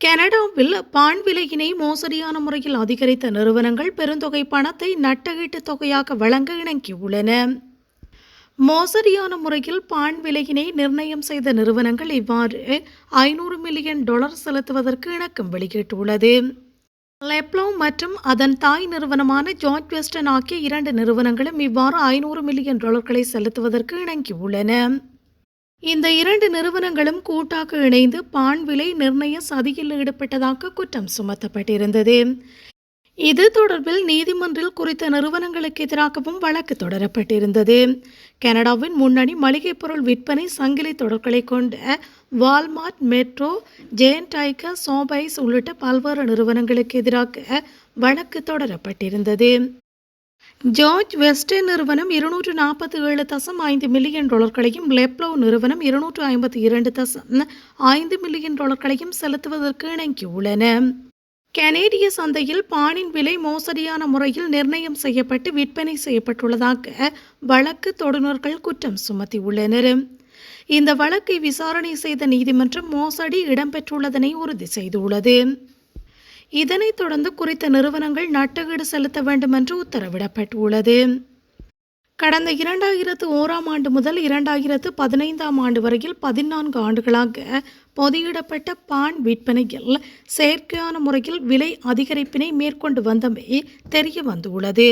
கனடாவில் பான் விலையினை மோசடியான முறையில் அதிகரித்த நிறுவனங்கள் பெருந்தொகை பணத்தை நட்டகீட்டு தொகையாக வழங்க இணங்கியுள்ளன. மோசடியான முறையில் பான் விலையினை நிர்ணயம் செய்த நிறுவனங்கள் இவ்வாறு ஐநூறு மில்லியன் டாலர் செலுத்துவதற்கு இணக்கம் வெளியிட்டுள்ளது. லெப்லோ மற்றும் அதன் தாய் நிறுவனமான ஜார்ஜ் வெஸ்டன் ஆகிய இரண்டு நிறுவனங்களும் இவ்வாறு ஐநூறு மில்லியன் டாலர்களை செலுத்துவதற்கு இணங்கியுள்ளன. இந்த இரண்டு நிறுவனங்களும் கூட்டாக இணைந்து பான் விலை நிர்ணய சதியில் ஈடுபட்டதாக குற்றம் சுமத்தப்பட்டிருந்தது. இது தொடர்பில் நீதிமன்றில் குறித்த நிறுவனங்களுக்கு எதிராகவும் வழக்கு தொடரப்பட்டிருந்தது. கனடாவின் முன்னணி மளிகை பொருள் விற்பனை சங்கிலி தொடர்களை கொண்ட வால்மார்ட் மெட்ரோ ஜெயன்டைக்க சோபைஸ் உள்ளிட்ட பல்வேறு நிறுவனங்களுக்கு எதிராக வழக்கு தொடரப்பட்டிருந்தது. ஜார்ஜ் வெஸ்டர்ன் நிறுவனம் இருநூற்று நாற்பத்தி ஏழு தசம் ஐந்து மில்லியன் டாலர்களையும் லெப்லோ நிறுவனம் இருநூற்று ஐம்பத்தி இரண்டு தசம் ஐந்து மில்லியன் டாலர்களையும் செலுத்துவதற்கு இணங்கியுள்ளன. கனேடிய சந்தையில் பானின் விலை மோசடியான முறையில் நிர்ணயம் செய்யப்பட்டு விற்பனை செய்யப்பட்டுள்ளதாக வழக்கு தொடுநர்கள் குற்றம் சுமத்தியுள்ளனர். இந்த வழக்கை விசாரணை செய்த நீதிமன்றம் மோசடி இடம்பெற்றுள்ளதனை உறுதி செய்துள்ளது. இதனைத் தொடர்ந்து குறித்த நிறுவனங்கள் நட்டகீடு செலுத்த வேண்டும் என்று உத்தரவிடப்பட்டுள்ளது. கடந்த இரண்டாயிரத்து ஓராம் ஆண்டு முதல் இரண்டாயிரத்து பதினைந்தாம் ஆண்டு வரையில் பதினான்கு ஆண்டுகளாக பொதியிடப்பட்ட பான் விற்பனையில் செயற்கையான முறையில் விலை அதிகரிப்பினை மேற்கொண்டு வந்தமை தெரிய வந்துள்ளது